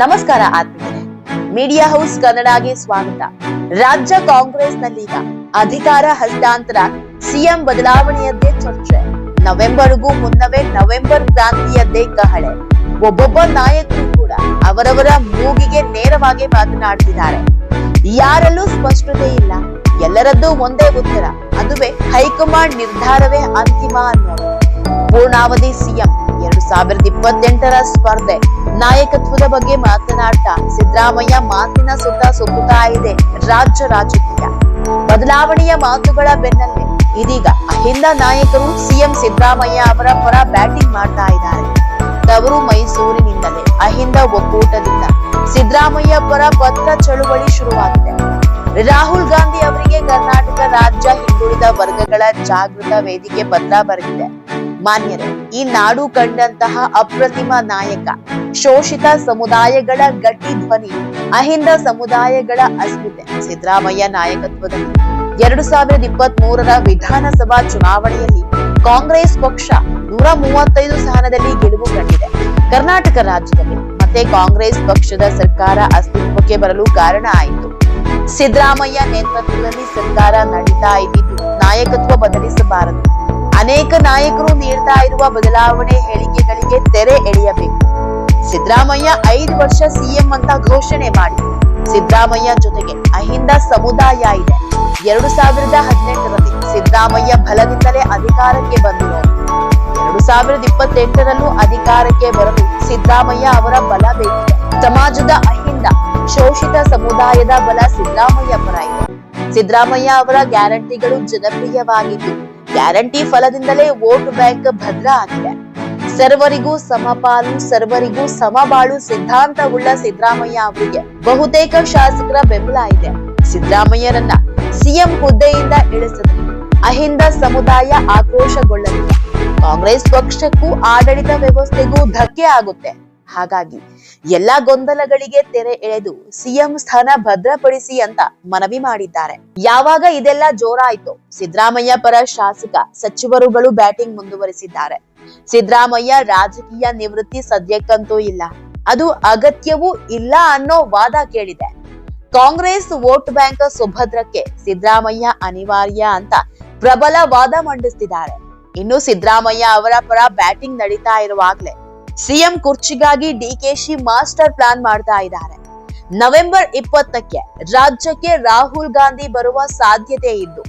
ನಮಸ್ಕಾರ ಆತ್ಮೀಯರೇ. Media house ಕನ್ನಡಗೆ ಸ್ವಾಗತ. ರಾಜ್ಯ ಕಾಂಗ್ರೆಸ್ನಲ್ಲೀಗ ಅಧಿಕಾರ ಹಸ್ತಾಂತರ, ಸಿಎಂ ಬದಲಾವಣೆಯದ್ದೇ ಚರ್ಚೆ. ನವೆಂಬರ್ಗೂ ಮುನ್ನವೇ ನವೆಂಬರ್ ಕ್ರಾಂತಿಯದ್ದೇ ಕಹಳೆ. ಒಬ್ಬೊಬ್ಬ ನಾಯಕರು ಕೂಡ ಅವರವರ ಮೂಗಿಗೆ ನೇರವಾಗಿ ಮಾತನಾಡ್ತಿದ್ದಾರೆ ಯಾರಲ್ಲೂ ಸ್ಪಷ್ಟತೆ ಇಲ್ಲ. ಎಲ್ಲರದ್ದು ಒಂದೇ ಉತ್ತರ. ಅದುವೇ ಹೈಕಮಾಂಡ್ ನಿರ್ಧಾರವೇ ಅಂತಿಮ ಅನ್ನೋದು. ಪೂರ್ಣಾವಧಿ ಸಿಎಂ. ಎರಡು ಸಾವಿರದ ಇಪ್ಪತ್ತೆಂಟರ ಸ್ಪರ್ಧೆ. ನಾಯಕತ್ವದ ಬಗ್ಗೆ ಮಾತನಾಡ್ತಾ ಸಿದ್ದರಾಮಯ್ಯ ಮಾತಿನ ಸುತ್ತ ಸುತ್ತುತ್ತಾ ಇದೆ ರಾಜ್ಯ ರಾಜಕೀಯ. ಬದಲಾವಣೆಯ ಮಾತುಗಳ ಬೆನ್ನಲ್ಲೇ ಇದೀಗ ಅಹಿಂದ ನಾಯಕರು ಸಿಎಂ ಸಿದ್ದರಾಮಯ್ಯ ಅವರ ಪರ ಬ್ಯಾಟಿಂಗ್ ಮಾಡ್ತಾ ಇದ್ದಾರೆ. ತವರು ಮೈಸೂರಿನಿಂದಲೇ ಅಹಿಂದ ಒಕ್ಕೂಟದಿಂದ ಸಿದ್ದರಾಮಯ್ಯ ಪರ ಪತ್ರ ಚಳುವಳಿ ಶುರುವಾಗಿದೆ. ರಾಹುಲ್ ಗಾಂಧಿ ಅವರಿಗೆ ಕರ್ನಾಟಕ ರಾಜ್ಯ ಹಿಂದುಳಿದ ವರ್ಗಗಳ ಜಾಗೃತ ವೇದಿಕೆ ಪತ್ರ ಬರೆದಿದೆ. ಮಾನ್ಯರೇ. ಈ ನಾಡು ಕಂಡಂತಹ ಅಪ್ರತಿಮ ನಾಯಕ, ಶೋಷಿತ ಸಮುದಾಯಗಳ ಗಟ್ಟಿ ಧ್ವನಿ, ಅಹಿಂದ ಸಮುದಾಯಗಳ ಅಸ್ಮಿತೆ, ಸಿದ್ದರಾಮಯ್ಯ ನಾಯಕತ್ವದಲ್ಲಿ. ಎರಡು ಸಾವಿರದ ಇಪ್ಪತ್ತ್ ಮೂರರ ವಿಧಾನಸಭಾ ಚುನಾವಣೆಯಲ್ಲಿ ಕಾಂಗ್ರೆಸ್ ಪಕ್ಷ ನೂರ ಮೂವತ್ತೈದು ಸ್ಥಾನದಲ್ಲಿ ಗೆಲುವು ಕಂಡಿದೆ. ಕರ್ನಾಟಕ ರಾಜ್ಯದಲ್ಲಿ ಮತ್ತೆ ಕಾಂಗ್ರೆಸ್ ಪಕ್ಷದ ಸರ್ಕಾರ ಅಸ್ತಿತ್ವಕ್ಕೆ ಬರಲು ಕಾರಣ ಆಯಿತು. ಸಿದ್ದರಾಮಯ್ಯ ನೇತೃತ್ವದಲ್ಲಿ ಸರ್ಕಾರ ನಡೀತಾ ಇದ್ದಿದ್ದು ನಾಯಕತ್ವ ಬದಲಿಸಬಾರದು. ಅನೇಕ ನಾಯಕರು ನೀಡ್ತಾ ಇರುವ ಬದಲಾವಣೆ ಹೇಳಿಕೆಗಳಿಗೆ ತೆರೆ ಎಳೆಯಬೇಕು. ಸಿದ್ದರಾಮಯ್ಯ ಐದು ವರ್ಷ ಸಿಎಂ ಅಂತ ಘೋಷಣೆ ಮಾಡಿ. ಸಿದ್ದರಾಮಯ್ಯ ಜೊತೆಗೆ ಅಹಿಂದ ಸಮುದಾಯ ಇದೆ. ಎರಡು ಸಾವಿರದ ಹದಿನೆಂಟರಲ್ಲಿ ಸಿದ್ದರಾಮಯ್ಯ ಬಲದಿಂದಲೇ ಅಧಿಕಾರಕ್ಕೆ ಬಂದರು. ಎರಡು ಸಾವಿರದ ಇಪ್ಪತ್ತೆಂಟರಲ್ಲೂ ಅಧಿಕಾರಕ್ಕೆ ಬರಲು ಸಿದ್ದರಾಮಯ್ಯ ಅವರ ಬಲ ಬೇಕಿದೆ. ಸಮಾಜದ ಅಹಿಂದ, ಶೋಷಿತ ಸಮುದಾಯದ ಬಲ ಸಿದ್ದರಾಮಯ್ಯ ಪರ ಇದೆ. ಸಿದ್ದರಾಮಯ್ಯ ಅವರ ಗ್ಯಾರಂಟಿಗಳು ಜನಪ್ರಿಯವಾಗಿದ್ದು ಗ್ಯಾರಂಟಿ ಫಲದಿಂದಲೇ ವೋಟ್ ಬ್ಯಾಂಕ್ ಭದ್ರ ಆಗಿದೆ. ಸರ್ವರಿಗೂ ಸಮಪಾಲು, ಸರ್ವರಿಗೂ ಸಮಬಾಳು ಸಿದ್ಧಾಂತವುಳ್ಳ ಸಿದ್ದರಾಮಯ್ಯ ಅವರಿಗೆ ಬಹುತೇಕ ಶಾಸಕರ ಬೆಂಬಲ ಇದೆ. ಸಿದ್ದರಾಮಯ್ಯರನ್ನ ಸಿಎಂ ಹುದ್ದೆಯಿಂದ ಇಳಿಸಿದ್ರು. ಅಹಿಂದ ಸಮುದಾಯ ಆಕ್ರೋಶಗೊಳ್ಳಲಿದೆ ಕಾಂಗ್ರೆಸ್ ಪಕ್ಷಕ್ಕೂ ಆಡಳಿತ ವ್ಯವಸ್ಥೆಗೂ ಧಕ್ಕೆ ಆಗುತ್ತೆ. ಹಾಗಾಗಿ ಎಲ್ಲಾ ಗೊಂದಲಗಳಿಗೆ ತೆರೆ ಎಳೆದು ಸಿಎಂ ಸ್ಥಾನ ಭದ್ರಪಡಿಸಿ ಅಂತ ಮನವಿ ಮಾಡಿದ್ದಾರೆ. ಯಾವಾಗ ಇದೆಲ್ಲ ಜೋರಾಯ್ತು ಸಿದ್ದರಾಮಯ್ಯ ಪರ ಶಾಸಕ ಸಚಿವರುಗಳು ಬ್ಯಾಟಿಂಗ್ ಮುಂದುವರಿಸಿದ್ದಾರೆ. ಸಿದ್ದರಾಮಯ್ಯ ರಾಜಕೀಯ ನಿವೃತ್ತಿ ಸದ್ಯಕ್ಕಂತೂ ಇಲ್ಲ. ಅದು ಅಗತ್ಯವೂ ಇಲ್ಲ ಅನ್ನೋ ವಾದ ಕೇಳಿದೆ. ಕಾಂಗ್ರೆಸ್ ವೋಟ್ ಬ್ಯಾಂಕ್ ಸುಭದ್ರಕ್ಕೆ ಸಿದ್ದರಾಮಯ್ಯ ಅನಿವಾರ್ಯ ಅಂತ ಪ್ರಬಲ ವಾದ ಮಂಡಿಸ್ತಿದ್ದಾರೆ. ಇನ್ನು ಸಿದ್ದರಾಮಯ್ಯ ಅವರ ಪರ ಬ್ಯಾಟಿಂಗ್ ನಡೀತಾ ಇರುವಾಗ್ಲೇ ಸಿಎಂ ಕುರ್ಚಿಗಾಗಿ ಡಿಕೆಶಿ ಮಾಸ್ಟರ್ ಪ್ಲಾನ್ ಮಾಡ್ತಾ ಇದ್ದಾರೆ. ನವೆಂಬರ್ ಇಪ್ಪತ್ತಕ್ಕೆ ರಾಜ್ಯಕ್ಕೆ ರಾಹುಲ್ ಗಾಂಧಿ ಬರುವ ಸಾಧ್ಯತೆ ಇದ್ದು,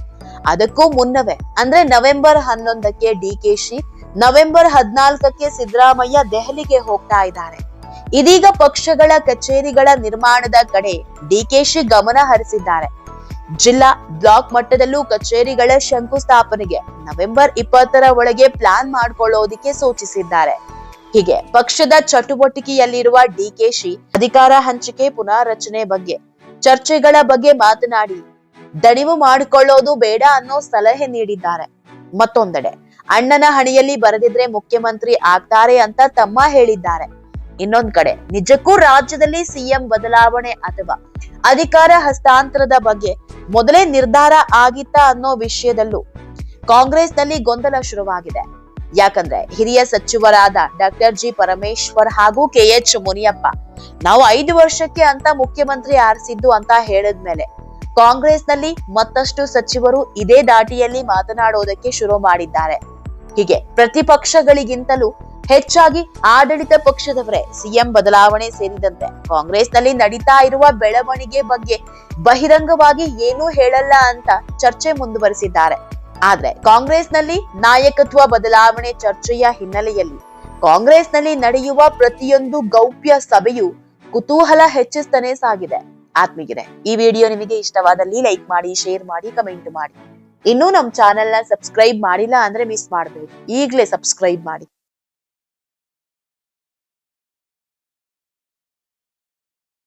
ಅದಕ್ಕೂ ಮುನ್ನವೇ, ಅಂದ್ರೆ ನವೆಂಬರ್ ಹನ್ನೊಂದಕ್ಕೆ ಡಿಕೆಶಿ ನವೆಂಬರ್ ಹದಿನಾಲ್ಕಕ್ಕೆ ಸಿದ್ದರಾಮಯ್ಯ ದೆಹಲಿಗೆ ಹೋಗ್ತಾ ಇದ್ದಾರೆ. ಇದೀಗ ಪಕ್ಷಗಳ ಕಚೇರಿಗಳ ನಿರ್ಮಾಣದ ಕಡೆ ಡಿಕೆಶಿ ಗಮನ ಹರಿಸಿದ್ದಾರೆ. ಜಿಲ್ಲಾ ಬ್ಲಾಕ್ ಮಟ್ಟದಲ್ಲೂ ಕಚೇರಿಗಳ ಶಂಕುಸ್ಥಾಪನೆಗೆ ನವೆಂಬರ್ ಇಪ್ಪತ್ತರ ಒಳಗೆ ಪ್ಲಾನ್ ಮಾಡ್ಕೊಳ್ಳೋದಿಕ್ಕೆ ಸೂಚಿಸಿದ್ದಾರೆ. ಹೀಗೆ ಪಕ್ಷದ ಚಟುವಟಿಕೆಯಲ್ಲಿರುವ ಡಿಕೆಶಿ ಅಧಿಕಾರ ಹಂಚಿಕೆ ಪುನಾರಚನೆ ಬಗ್ಗೆ ಚರ್ಚೆಗಳ ಬಗ್ಗೆ ಮಾತನಾಡಿ, ದಣಿವು ಮಾಡಿಕೊಳ್ಳೋದು ಬೇಡ ಅನ್ನೋ ಸಲಹೆ ನೀಡಿದ್ದಾರೆ. ಮತ್ತೊಂದೆಡೆ, ಅಣ್ಣನ ಹಣಿಯಲ್ಲಿ ಬರೆದಿದ್ರೆ ಮುಖ್ಯಮಂತ್ರಿ ಆಗ್ತಾರೆ ಅಂತ ತಮ್ಮ ಹೇಳಿದ್ದಾರೆ. ಇನ್ನೊಂದ್ ಕಡೆ, ನಿಜಕ್ಕೂ ರಾಜ್ಯದಲ್ಲಿ ಸಿಎಂ ಬದಲಾವಣೆ ಅಥವಾ ಅಧಿಕಾರ ಹಸ್ತಾಂತರದ ಬಗ್ಗೆ ಮೊದಲೇ ನಿರ್ಧಾರ ಆಗಿತ್ತಾ ಅನ್ನೋ ವಿಷಯದಲ್ಲೂ ಕಾಂಗ್ರೆಸ್ನಲ್ಲಿ ಗೊಂದಲ ಶುರುವಾಗಿದೆ. ಯಾಕಂದ್ರೆ ಹಿರಿಯ ಸಚಿವರಾದ ಡಾಕ್ಟರ್ ಜಿ ಪರಮೇಶ್ವರ್ ಹಾಗೂ ಕೆ ಎಚ್ ಮುನಿಯಪ್ಪ ನಾವು ಐದು ವರ್ಷಕ್ಕೆ ಅಂತ ಮುಖ್ಯಮಂತ್ರಿ ಆರಿಸಿದ್ದು ಅಂತ ಹೇಳಿದ್ಮೇಲೆ ಕಾಂಗ್ರೆಸ್ನಲ್ಲಿ ಮತ್ತಷ್ಟು ಸಚಿವರು ಇದೇ ದಾಟಿಯಲ್ಲಿ ಮಾತನಾಡೋದಕ್ಕೆ ಶುರು ಮಾಡಿದ್ದಾರೆ. ಹೀಗೆ ಪ್ರತಿಪಕ್ಷಗಳಿಗಿಂತಲೂ ಹೆಚ್ಚಾಗಿ ಆಡಳಿತ ಪಕ್ಷದವರೇ ಸಿಎಂ ಬದಲಾವಣೆ ಸೇರಿದಂತೆ ಕಾಂಗ್ರೆಸ್ನಲ್ಲಿ ನಡೀತಾ ಇರುವ ಬೆಳವಣಿಗೆ ಬಗ್ಗೆ ಬಹಿರಂಗವಾಗಿ ಏನೂ ಹೇಳಲ್ಲ ಅಂತ ಚರ್ಚೆ ಮುಂದುವರಿಸಿದ್ದಾರೆ. ಆದ್ರೆ ಕಾಂಗ್ರೆಸ್ನಲ್ಲಿ ನಾಯಕತ್ವ ಬದಲಾವಣೆ ಚರ್ಚೆಯ ಹಿನ್ನೆಲೆಯಲ್ಲಿ ಕಾಂಗ್ರೆಸ್ನಲ್ಲಿ ನಡೆಯುವ ಪ್ರತಿಯೊಂದು ಗೌಪ್ಯ ಸಭೆಯು ಕುತೂಹಲ ಹೆಚ್ಚಿಸ್ತಾನೆ ಸಾಗಿದೆ. ಆತ್ಮೀಗಿದೆ ಈ ವಿಡಿಯೋ ನಿಮಗೆ ಇಷ್ಟವಾದಲ್ಲಿ ಲೈಕ್ ಮಾಡಿ, ಶೇರ್ ಮಾಡಿ, ಕಮೆಂಟ್ ಮಾಡಿ. ಇನ್ನೂ ನಮ್ ಚಾನೆಲ್ನ ಸಬ್ಸ್ಕ್ರೈಬ್ ಮಾಡಿಲ್ಲ ಅಂದ್ರೆ ಮಿಸ್ ಮಾಡಬೇಡಿ. ಈಗಲೇ ಸಬ್ಸ್ಕ್ರೈಬ್ ಮಾಡಿ.